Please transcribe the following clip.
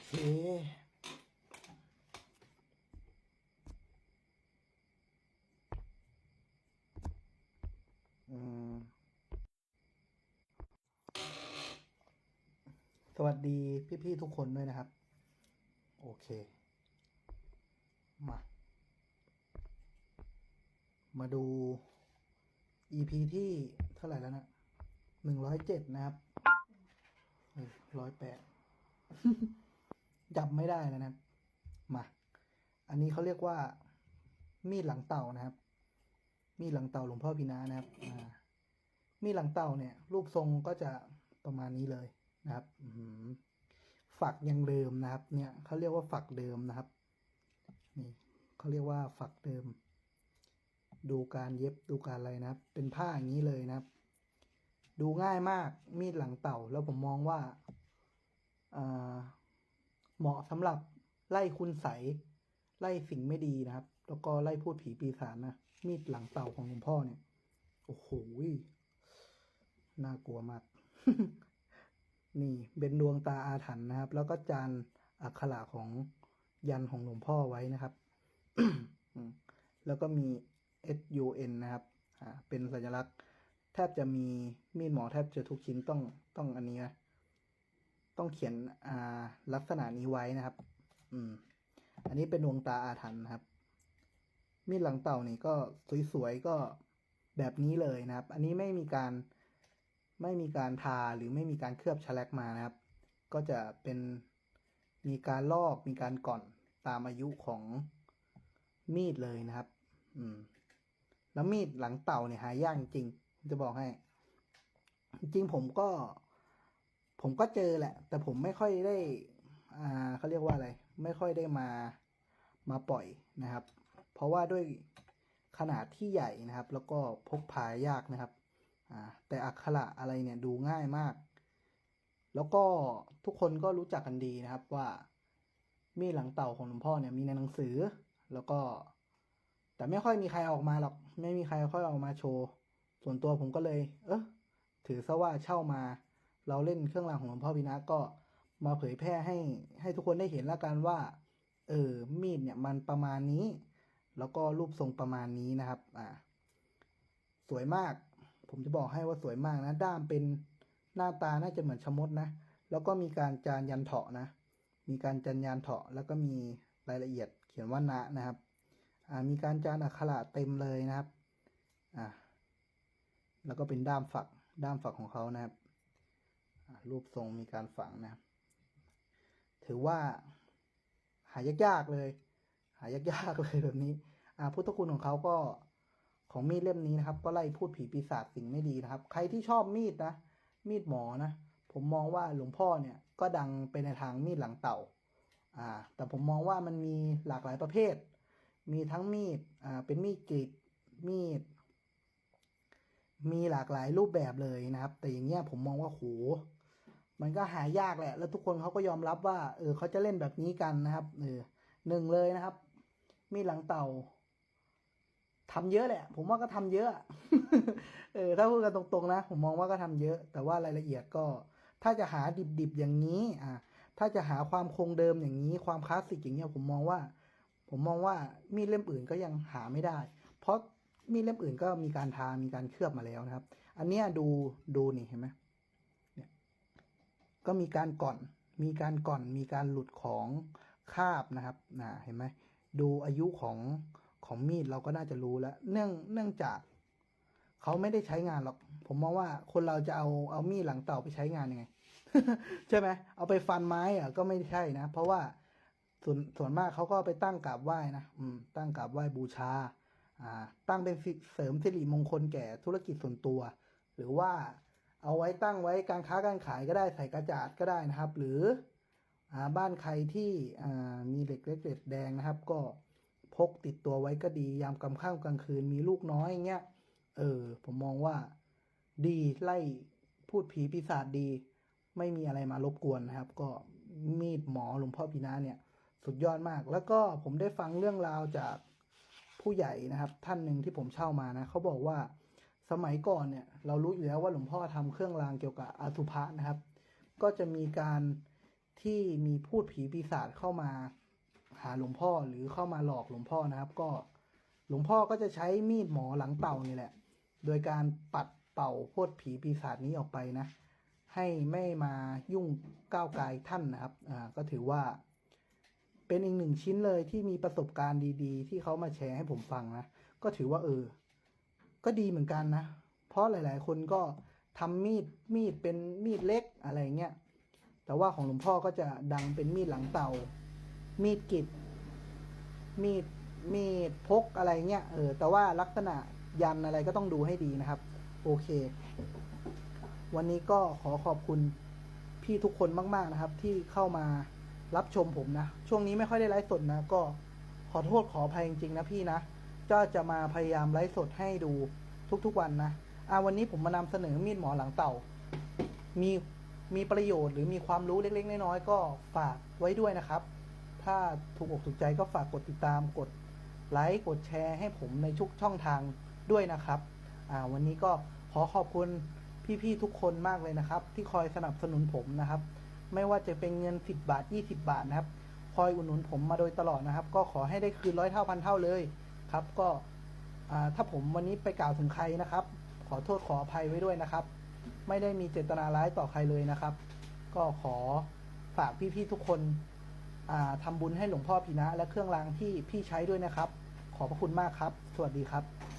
เคอืมสวัสดีพี่ๆทุกคนด้วยนะครับ โอเค มา มาดู EP ที่เท่าไหร่แล้วนะหนึ่งร้อยเจ็ดนะครับร้อยแปด จับไม่ได้แล้วนะมา อันนี้เขาเรียกว่า มีดหลังเต่านะครับ มีดหลังเต่าหลวงพ่อพินานะครับอ่ามีดหลังเต่าเนี่ย รูปทรงก็จะประมาณนี้เลยนะครับหือฝักยังเดิมนะครับ เนี่ยเขาเรียกว่าฝักเดิมนะครับ นี่เขาเรียกว่าฝักเดิม ดูการเย็บดูการอะไรนะครับ เป็นผ้าอย่างนี้เลยนะครับ ดูง่ายมากมีดหลังเต่าแล้วผมมองว่าอ่า เหมาะสำหรับไล่คุณใสไล่สิ่งไม่ดีนะครับ แล้วก็ไล่พูดผีปีศาจนะ มีดหลังเต่าของหลวงพ่อเนี่ย โอ้โห น่ากลัวมาก นี่เป็นดวงตาอาถรรพ์นะครับ แล้วก็จานอักขระของยันของหลวงพ่อไว้นะครับ แล้วก็มี S U N นะครับ อ่า เป็นสัญลักษณ์ แทบจะมีมีดหมอแทบจะทุกชิ้นต้องต้องอันนี้นะ ต้องเขียนอ่าลักษณะนี้ไว้นะครับ อืม อันนี้เป็นดวงตาอาถรรพ์นะครับ มีดหลังเต่านี่ก็สวยๆก็แบบนี้เลยนะครับ อันนี้ไม่มีการไม่มีการทาหรือไม่มีการเคลือบแฉลกมานะครับ ก็จะเป็นมีการลอกมีการก่อนตามอายุของมีดเลยนะครับ อืม แล้วมีดหลังเต่าเนี่ยหายากจริงจะบอกให้ จริงผมก็ ผมก็เจอแหละ แต่ผมไม่ค่อยได้ อ่าเขาเรียกว่าอะไร ไม่ค่อยได้มามาปล่อยนะครับ เพราะว่าด้วยขนาดที่ใหญ่นะครับ แล้วก็พกพายากนะครับ อ่า แต่อักขระอะไรเนี่ยดูง่ายมาก แล้วก็ทุกคนก็รู้จักกันดีนะครับว่ามีหลังเต่าของหลวงพ่อเนี่ยมีในหนังสือ แล้วก็ แต่ไม่ค่อยมีใครออกมาหรอก ไม่มีใครค่อยออกมาโชว์ ส่วนตัวผมก็เลย เออถือซะว่าเช่ามา เราเล่นเครื่องรางของหลวงพ่อพินะก็มาเผยแพร่ให้ให้ทุกคนได้เห็นแล้วกันว่า เออมีดเนี่ยมันประมาณนี้ แล้วก็รูปทรงประมาณนี้นะครับ อ่า สวยมาก ผมจะบอกให้ว่าสวยมากนะ ด้ามเป็นหน้าตาน่าจะเหมือนชมดนะ แล้วก็มีการจานยันเถาะนะ มีการจานยันเถาะ แล้วก็มีรายละเอียดเขียนว่านะนะครับ อ่า มีการจานอักขระเต็มเลยนะครับ อ่า แล้วก็เป็นด้ามฝัก ด้ามฝักของเขานะครับ รูปทรงมีการฝังนะครับ ถือว่า หายากๆเลย หายากๆเลยแบบนี้อ่าพุทธคุณของเขาก็ของมีดเล่มนี้นะครับ ก็ไล่พูดผีปีศาจสิ่งไม่ดีนะครับ ใครที่ชอบมีดนะมีดหมอนะผมมองว่าหลวงพ่อเนี่ยก็ดังไปในทางมีดหลังเต่าอ่าแต่ผมมองว่ามันมีหลากหลายประเภท มีทั้งมีดอ่าเป็นมีดกรีดมีด มีหลากหลายรูปแบบเลยนะครับ แต่อย่างเงี้ยผมมองว่าโหมันก็หายากแหละ แล้วทุกคนเขาก็ยอมรับว่า เออเขาจะเล่นแบบนี้กันนะครับเออหนึ่งเลยนะครับ มีหลังเต่าทำเยอะแหละ ผมว่าก็ทำเยอะ เออ ถ้าพูดกันตรงๆนะ ผมมองว่าก็ทำเยอะ แต่ว่ารายละเอียดก็ ถ้าจะหาดิบๆอย่างนี้ อ่าถ้าจะหาความคงเดิมอย่างนี้ความคลาสสิกอย่างเงี้ยผมมองว่า ผมมองว่ามีดเล่มอื่นก็ยังหาไม่ได้ เพราะ มีดเล่มอื่นก็มีการทา มีการเคลือบมาแล้วนะครับ อันเนี้ยดูดูนี่เห็นไหมเนี่ยก็มีการก่อน มีการก่อน มีการหลุดของคาบนะครับนะเห็นไหมดูอายุของของมีดเราก็น่าจะรู้แล้ว เนื่องเนื่องจากเขาไม่ได้ใช้งานหรอก ผมมองว่าคนเราจะเอาเอามีดหลังเต่าไปใช้งานยังไง ใช่ไหมเอาไปฟันไม้อะก็ไม่ใช่นะ เพราะว่าส่วนส่วนมากเขาก็ไปตั้งกราบไหว้นะอืมตั้งกราบไหว้บูชาอ่า ตั้งเป็นเสริมสิริมงคลแก่ธุรกิจส่วนตัว หรือว่าเอาไว้ตั้งไว้การค้าการขายก็ได้ใส่กระจาดก็ได้นะครับ หรืออบ้านใครที่มีเหล็กเล็กเหล็กแดงนะครับ ก็พกติดตัวไว้ก็ดียามกลางค่ำกลางคืนมีลูกน้อยอย่างเงี้ยเออ ผมมองว่าดีไล่พูดผีปีศาจดี ไม่มีอะไรมารบกวนนะครับ ก็มีดหมอหลวงพ่อพีนาเนี่ย สุดยอดมาก แล้วก็ผมได้ฟังเรื่องราวจาก ผู้ใหญ่นะครับ ท่านหนึ่งที่ผมเช่ามานะเขาบอกว่าสมัยก่อนเนี่ยเรารู้อยู่แล้วว่าหลวงพ่อทำเครื่องรางเกี่ยวกับอาสุภะนะครับ ก็จะมีการที่มีพูดผีปีศาจเข้ามาหาหลวงพ่อหรือเข้ามาหลอกหลวงพ่อนะครับ ก็หลวงพ่อก็จะใช้มีดหมอหลังเต่านี่แหละ โดยการปัดเป่าพูดผีปีศาจนี้ออกไปนะ ให้ไม่มายุ่งก้าวไกลท่านนะครับอ่าก็ถือว่า เป็นอีกหนึ่งชิ้นเลยที่มีประสบการณ์ดีๆ ที่เขามาแชร์ให้ผมฟังนะ ก็ถือว่าเออ ก็ดีเหมือนกันนะ เพราะหลาย ๆ คนก็ทำมีดมีดเป็นมีดเล็กอะไรเงี้ย แต่ว่าของหลวงพ่อก็จะดังเป็นมีดหลังเตา มีดกริบมีดมีดพกอะไรเงี้ย เออ แต่ว่าลักษณะยันอะไรก็ต้องดูให้ดีนะครับ โอเค วันนี้ก็ขอขอบคุณพี่ทุกคนมาก ๆนะครับ ที่เข้ามา รับชมผมนะ ช่วงนี้ไม่ค่อยได้ไลฟ์สดนะ ก็ขอโทษขออภัยจริงๆนะพี่นะก็จะมาพยายามไลฟ์สดให้ดูทุกๆวันนะอ่าวันนี้ผมมานำเสนอมีดหมอหลังเต่า มีมีประโยชน์หรือมีความรู้เล็ก ๆ น้อยๆก็ฝากไว้ด้วยนะครับ ถ้าถูกอกถูกใจก็ฝากกดติดตามกดไลค์กดแชร์ให้ผมในทุกช่องทางด้วยนะครับอ่าวันนี้ก็ขอขอบคุณพี่ๆทุกคนมากเลยนะครับ ที่คอยสนับสนุนผมนะครับ ไม่ว่าจะเป็นเงิน 10 บาท 20 บาทนะครับ คอยอุดหนุนผมมาโดยตลอดนะครับ ก็ขอให้ได้คืนร้อยเท่าพันเท่าเลยครับ ก็ถ้าผมวันนี้ไปกล่าวถึงใครนะครับ ขอโทษขออภัยไว้ด้วยนะครับ ไม่ได้มีเจตนาร้ายต่อใครเลยนะครับ ก็ขอฝากพี่ๆทุกคนอ่าทำบุญให้หลวงพ่อพีนะ และเครื่องรางที่พี่ใช้ด้วยนะครับ ขอบพระคุณมากครับ สวัสดีครับ